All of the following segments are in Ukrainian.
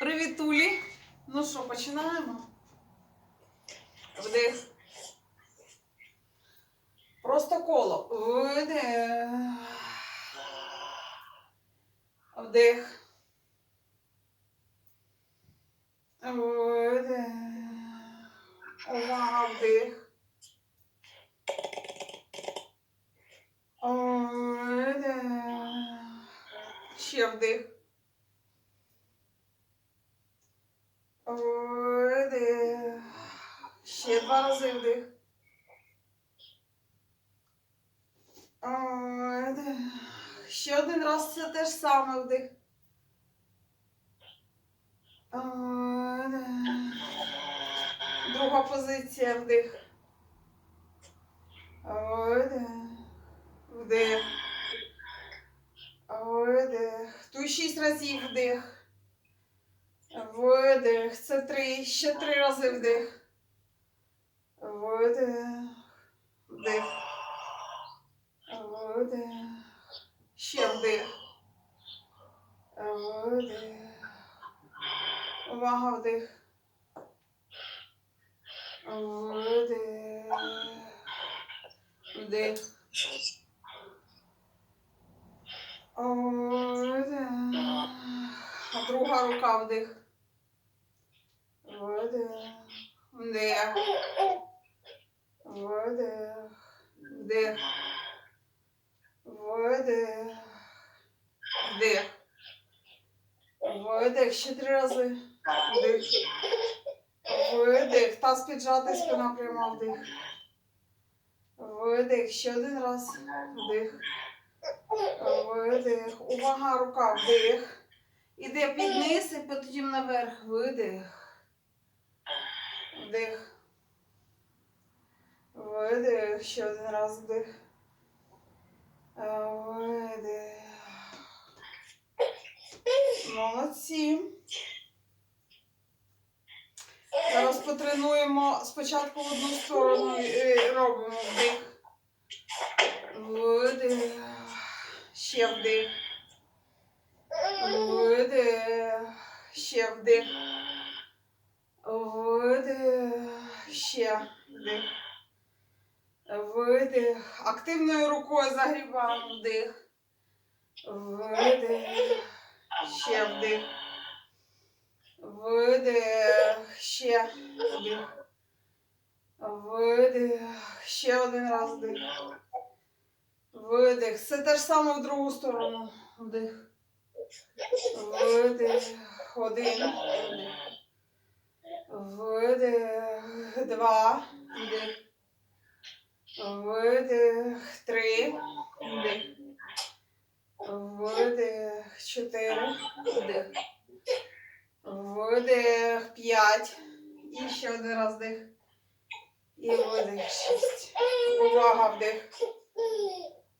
Привітулі. Ну що, починаємо? Вдих. Просто коло. Вдих. Вдих. Вдих. Вдих. Ще вдих. Вдих. Ще два рази вдих. Вдих. Ще один раз це те ж саме вдих. Вдих. Друга позиція вдих. Вдих. Вдих. Видих. Тут шість разів вдих. Видих. Це три. Ще три рази вдих. Видих. Вдих. Видих. Ще вдих. Видих. Увага вдих. Видих. Вдих. Видих. А друга рука вдих. Видих. Вдих. Видих. Вдих. Видих. Вдих. Видих. Ще три рази. Вдих. Видих. Таз піджатий, спина пряма вдих. Видих. Ще один раз. Вдих. Видих. Увага, рука, вдих. Іде під низ і потім наверх. Видих. Вдих. Видих. Ще один раз вдих. Видих. Молодці. Зараз потренуємо спочатку в одну сторону і робимо вдих. Видих. Ще вдих. Видих. Ще вдих. Видих. Ще вдих. Видих. Активною рукою загрібаємо вдих. Видих. Ще вдих. Видих. Ще вдих. Видих. Ще один раз вдих. Видих. Це те ж саме в другу сторону. Вдих. Видих. Один. Видих. Видих. Два. Вдих. Видих. Три. Вдих. Видих. Чотири. Вдих. Видих. П'ять. І ще один раз вдих. І видих. Шість. Увага, вдих.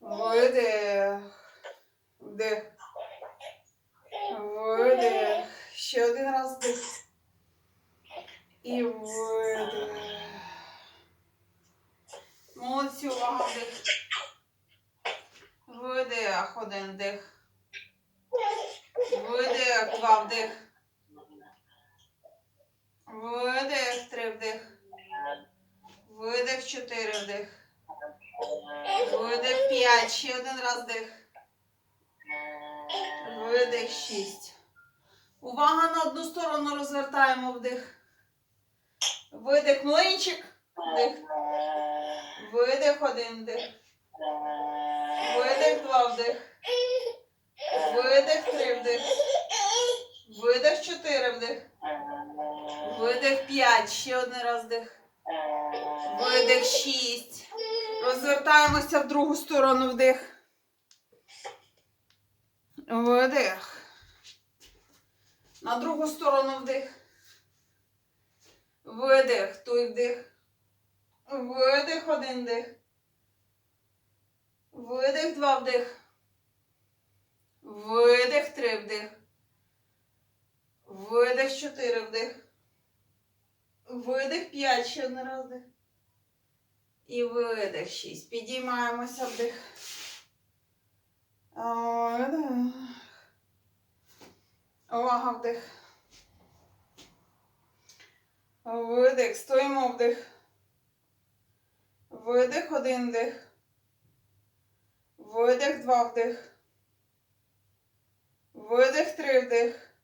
Видих. Вдих. Видих. Ще один раз вдих. І видих. Молодці, увага, вдих. Видих. Один вдих. Видих. Два вдих. Видих. Три вдих. Видих. Чотири вдих. Видих 5. Ще один раз дих. Видих 6. Увага на одну сторону розвертаємо вдих. Видих млинчик. Вдих. Видих один вдих. Видих два вдих. Видих три вдих. Видих чотири вдих. Видих 5. Ще один раз вдих. Видих 6. Розвертаємося в другу сторону вдих. Видих. На другу сторону вдих. Видих. Той вдих. Видих один вдих. Видих два вдих. Видих три вдих. Видих чотири вдих. Видих п'ять. Ще один раз вдих. І видих. Шість. Підіймаємося вдих. Увага вдих. Видих. Стоїмо вдих. Видих, один вдих. Видих, два вдих. Видих, три вдих.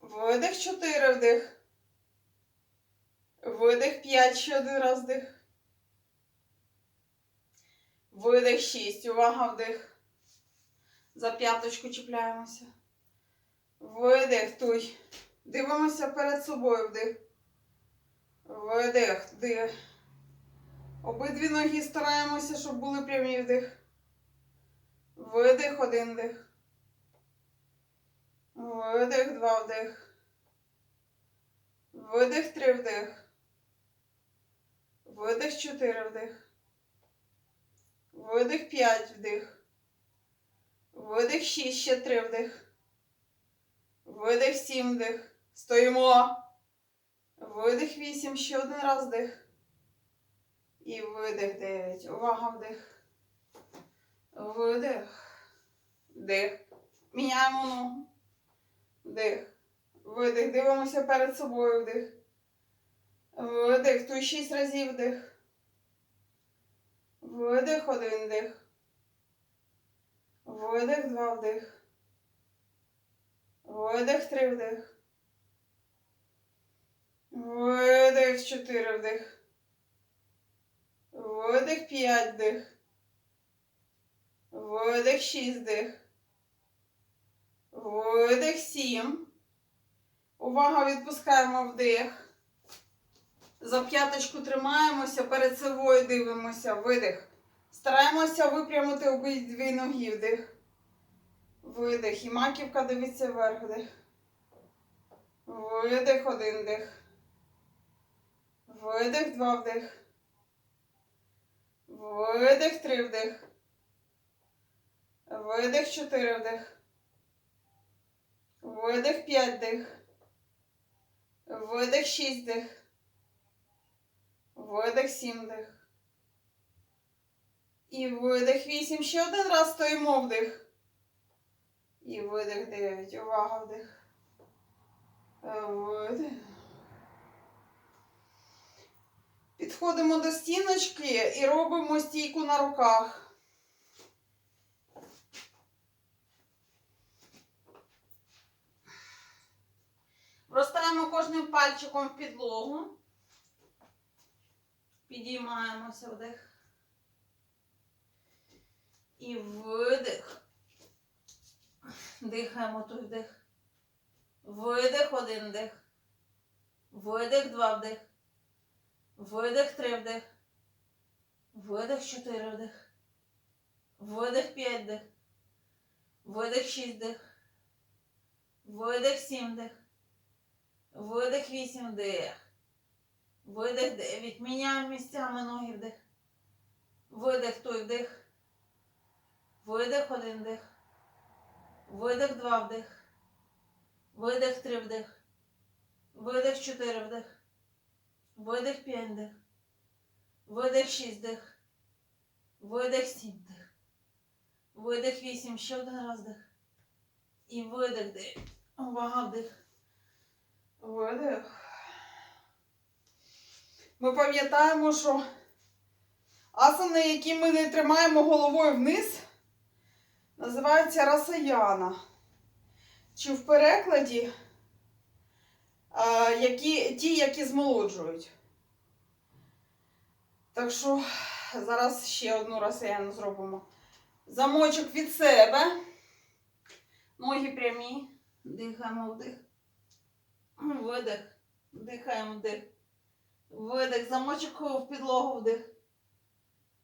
Видих, чотири вдих. Видих, п'ять, ще один раз вдих. Видих, шість. Увага, вдих. За п'яточку чіпляємося. Видих, туй. Дивимося перед собою вдих. Видих, вдих. Обидві ноги стараємося, щоб були прямі вдих. Видих, один вдих. Видих, два вдих. Видих, три вдих. Видих, чотири вдих. Видих, п'ять вдих. Видих, шість, ще три вдих. Видих, сім вдих. Стоїмо. Видих, вісім, ще один раз вдих. І видих, дев'ять. Увага, вдих. Видих. Вдих. Міняємо ногу. Вдих. Видих. Дивимося перед собою вдих. Видих. Тут шість разів вдих. Видих, один вдих. Видих, два вдих. Видих, три вдих. Видих, чотири вдих. Видих, п'ять вдих. Видих, шість вдих. Видих, сім. Увага, відпускаємо вдих. За п'яточку тримаємося, перед собою дивимося. Видих. Стараємося випрямити обидві ноги. Вдих. Видих. І маківка дивиться вверх. Вдих. Видих, один вдих. Видих, два вдих. Видих, три вдих. Видих, чотири вдих. Видих, п'ять вдих. Видих, шість вдих. Видих, сім вдих. І видих вісім. Ще один раз стоїмо вдих. І видих дев'ять. Увага вдих. Видих. Підходимо до стіночки і робимо стійку на руках. Розставимо кожним пальчиком в підлогу. Підіймаємося вдих. І видих. Дихаємо той вдих. Видих, один вдих. Видих, два вдих. Видих, три вдих. Видих, чотири вдих. Видих, п'ять вдих. Видих, шість вдих. Видих, сім вдих. Видих, вісім вдих. Видих, дев'ять. Міняємо місцями ноги вдих. Видих, той вдих. Видих, один вдих. Видих, два вдих. Видих, три вдих. Видих, чотири вдих. Видих, п'ять вдих. Видих, шість вдих. Видих, сім вдих. Видих, вісім. Ще один раз вдих. І видих, дев'ять. Увага, вдих. Видих. Ми пам'ятаємо, що асани, які ми не тримаємо головою вниз, називаються расаяна. Чи в перекладі які, ті, які змолоджують. Так що зараз ще одну расаяну зробимо. Замочок від себе. Ноги прямі. Дихаємо вдих. Видих. Дихаємо вдих. Видих. Замочок в підлогу вдих.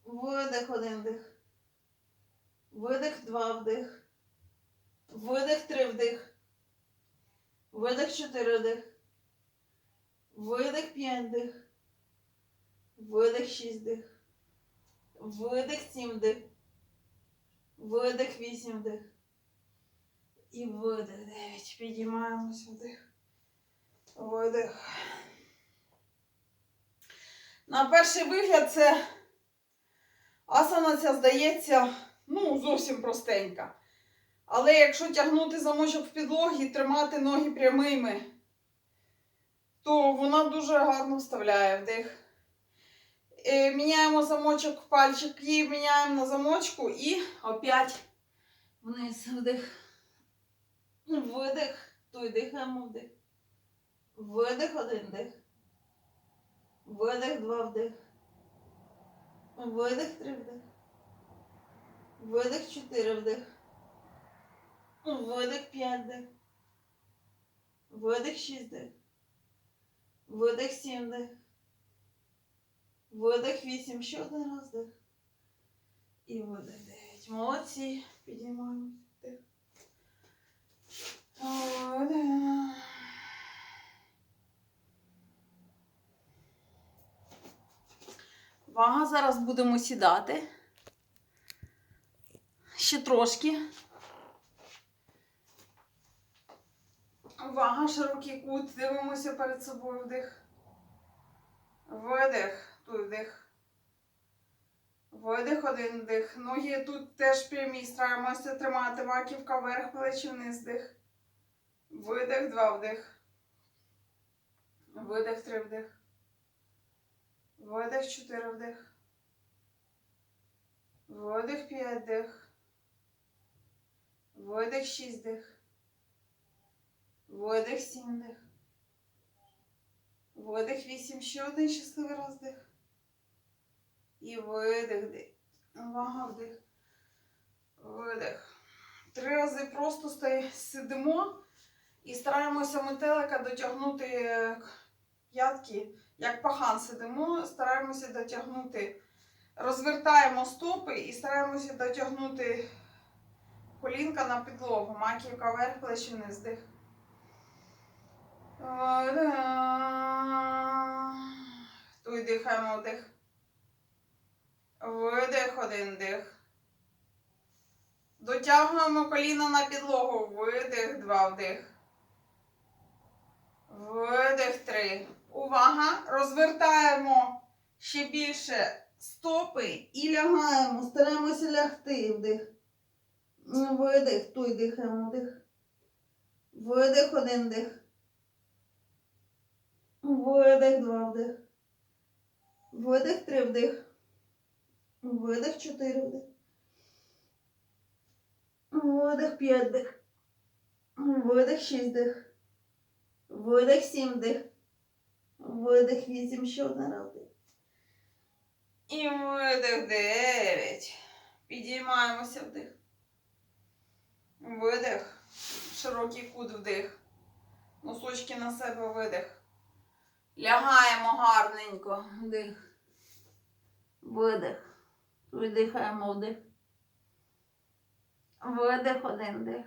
Видих один вдих. Видих два вдих. Видих три вдих. Видих чотири вдих. Видих п'ять вдих. Видих шість вдих. Видих сім вдих. Видих вісім вдих. І видих дев'ять. Підіймаємося вдих. Видих. На перший вигляд це асана ця здається, ну, зовсім простенька. Але якщо тягнути замочок в підлогі, тримати ноги прямими, то вона дуже гарно вставляє вдих. Е, Міняємо замочок, пальчик її міняємо на замочку і опять вниз вдих. Видих. Той дихаємо вдих. Видих один дих. Видих два вдих. Видих три вдих. Видих чотири вдих. Видих п'ять вдих. Видих шість вдих. Видих сім вдих. Видих вісім. Ще один раз вдих. І видих дев'ять. Молодці. Підіймаємо. Вдих. Видих. Вага, зараз будемо сідати. Ще трошки. Вага, широкий кут. Дивимося перед собою вдих. Видих. Тут вдих. Видих, один вдих. Ноги тут теж прямі. Стараємося тримати маківка вверх, плечі вниз вдих. Видих, два вдих. Видих, три вдих. Видих, чотири вдих. Видих, п'ять вдих. Видих, шість вдих. Видих, сім вдих. Видих, вісім. Ще один щасливий раз вдих. І видих. Увага, вдих. Видих. Три рази просто стої- сидимо і стараємося метелика дотягнути п'ятки, як пахан сидимо, стараємося дотягнути. Розвертаємо стопи і стараємося дотягнути колінка на підлогу. Маківка вверх, плечі вниз. Дих. Тут дихаємо вдих. Видих, один дих. Дотягуємо коліна на підлогу. Видих, два вдих. Видих, три. Увага! Розвертаємо ще більше стопи і лягаємо. Стараємося лягти вдих. Видих, той дихаємо вдих. Видих, один дих. Видих, два вдих. Видих, три вдих. Видих, чотири вдих. Видих, п'ять вдих. Видих, шість вдих. Видих, сім вдих. Видих, вісім, ще один раз. І видих, дев'ять. Підіймаємося вдих. Видих. Широкий кут вдих. Носочки на себе видих. Лягаємо гарненько. Вдих. Видих. Видихаємо вдих. Видих один дих.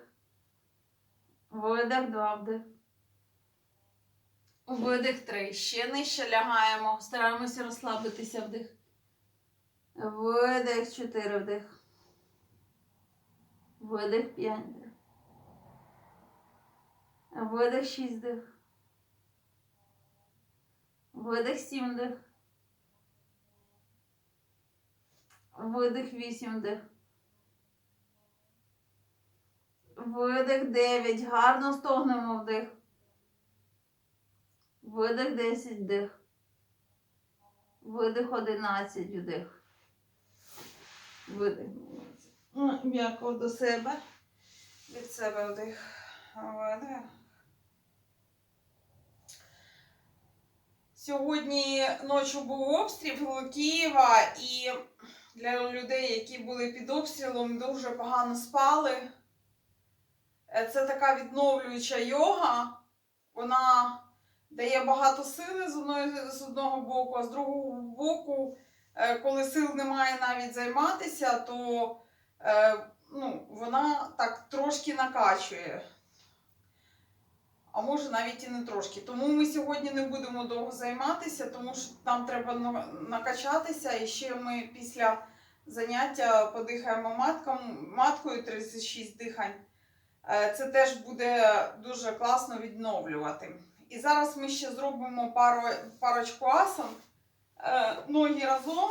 Видих два вдих. Видих три. Ще нижче лягаємо. Стараємося розслабитися вдих. Видих чотири вдих. Видих п'ять вдих. Видих шість вдих. Видих сім вдих. Видих вісім вдих. Видих 9. Гарно стогнемо вдих. Видих 10 вдих. Видих 11 вдих. Видих. Ну, М'яко до себе. Від себе вдих. Видих. Сьогодні ночі був обстріл Києва і для людей, які були під обстрілом, дуже погано спали. Е, Це така відновлююча йога. Вона дає багато сили з, одної, з одного боку, а з другого боку, е, коли сил немає навіть займатися, то е, ну, вона так трошки накачує. А може навіть і не трошки. Тому ми сьогодні не будемо довго займатися, тому що нам треба накачатися. І ще ми після заняття подихаємо матком, маткою 36 дихань. Е, Це теж буде дуже класно відновлювати. І зараз ми ще зробимо пару, парочку асан. Е, Ноги разом.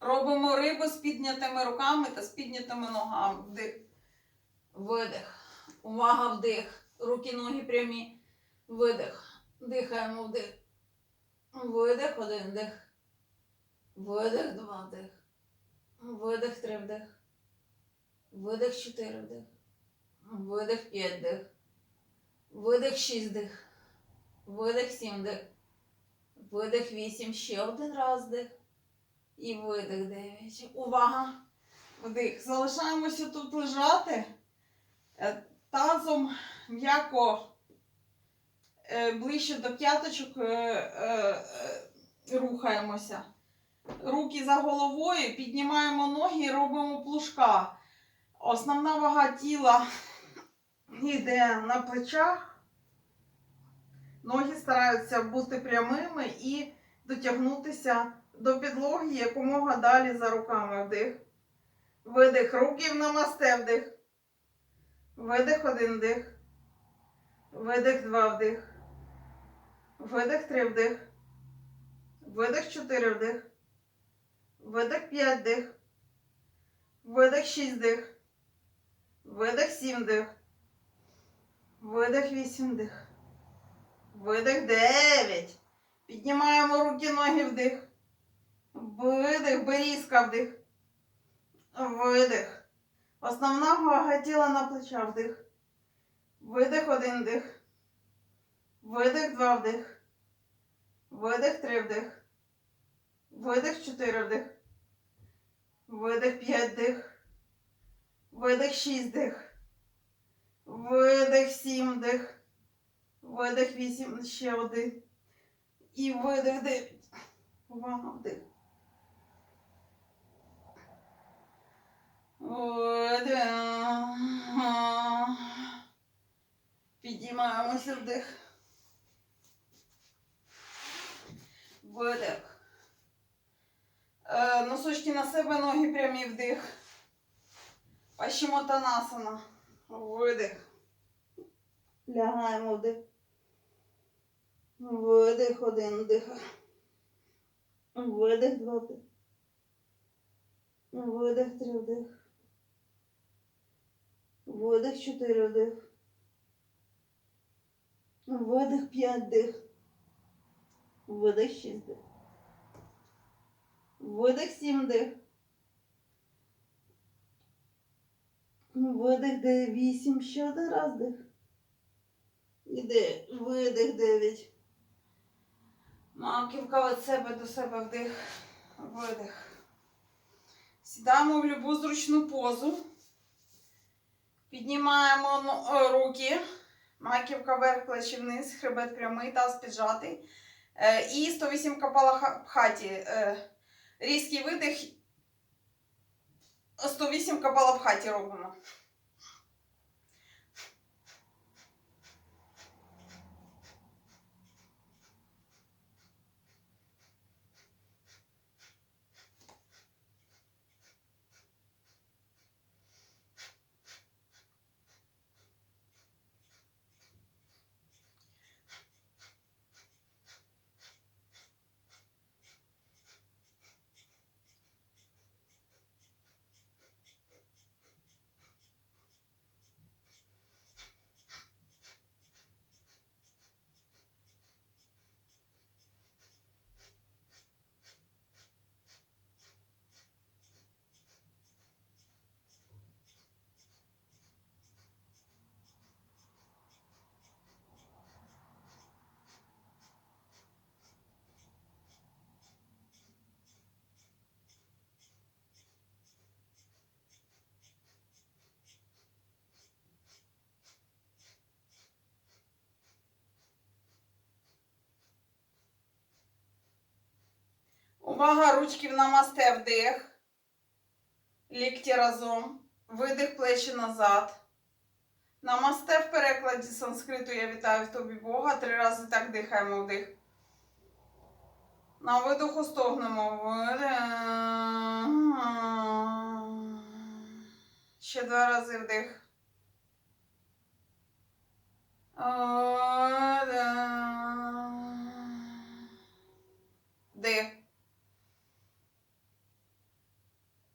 Робимо рибу з піднятими руками та з піднятими ногами. Вдих. Видих. Увага, вдих. Руки, ноги прямі. Видих. Дихаємо вдих. Видих, один вдих. Видих, два вдих. Видих, три вдих. Видих, чотири вдих. Видих, п'ять вдих. Видих, шість вдих. Видих, сім вдих. Видих, вісім. Ще один раз вдих. І видих, дев'ять. Увага! Вдих. Залишаємося тут лежати. Е, Тазом м'яко е, ближче до п'яточок е, е, рухаємося. Руки за головою, піднімаємо ноги і робимо плужка. Основна вага тіла йде на плечах. Ноги стараються бути прямими і дотягнутися до підлоги якомога далі за руками. Вдих. Видих. Руки в намасте вдих. Видих один вдих. Видих два вдих. Видих три вдих. Видих чотири вдих. Видих п'ять вдих. Видих шість вдих. Видих сім вдих. Видих вісім вдих. Видих дев'ять. Піднімаємо руки, ноги вдих. Видих, берізка вдих. Видих. Основна вага тіла на плечах вдих. Видих один вдих. Видих два вдих. Видих три вдих. Видих чотири вдих. Видих п'ять вдих. Видих шість вдих. Видих сім вдих. Видих вісім ще один. І видих дев'ять. Увага вдих. Видих. Піднімаємося вдих. Видих. Е, Носочки на себе, ноги прямі вдих. Пащимотанасана. Видих. Лягаємо вдих. Видих, один вдих. Видих, два вдих. Видих, три вдих. Видих, чотири вдих. Видих, п'ять вдих. Видих, шість вдих. Видих, сім вдих. Видих, де вісім. Ще один раз вдих. Іде, видих, дев'ять. Маківка від себе до себе вдих. Видих. Сідаємо в любу зручну позу. Піднімаємо руки. Маківка вверх, плечі вниз, хребет прямий, таз піджатий. Е, І 108 капала в хаті. Е, Різкий видих. 108 капала в хаті робимо. Увага, ручки в намасте вдих. Лікті разом. Видих плечі назад. Намасте в перекладі санскриту я вітаю в тобі Бога. Три рази так дихаємо вдих. На видоху стогнемо. Ще два рази вдих. Вдих.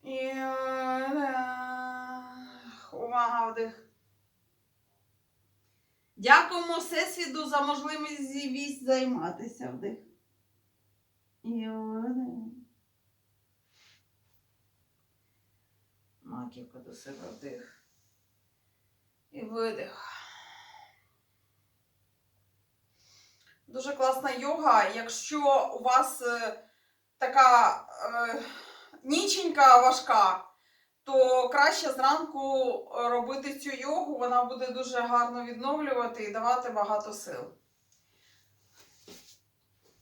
І. Увага, вдих. Дякуємо Всесвіту за можливість займатися вдих. І видих. Маківка до себе вдих. І видих. Дуже класна йога. Якщо у вас е, така е, ніченька важка, то краще зранку робити цю йогу, вона буде дуже гарно відновлювати і давати багато сил.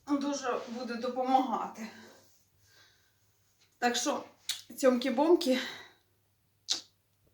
Дуже буде допомагати. Так що, цьомкі-бомки.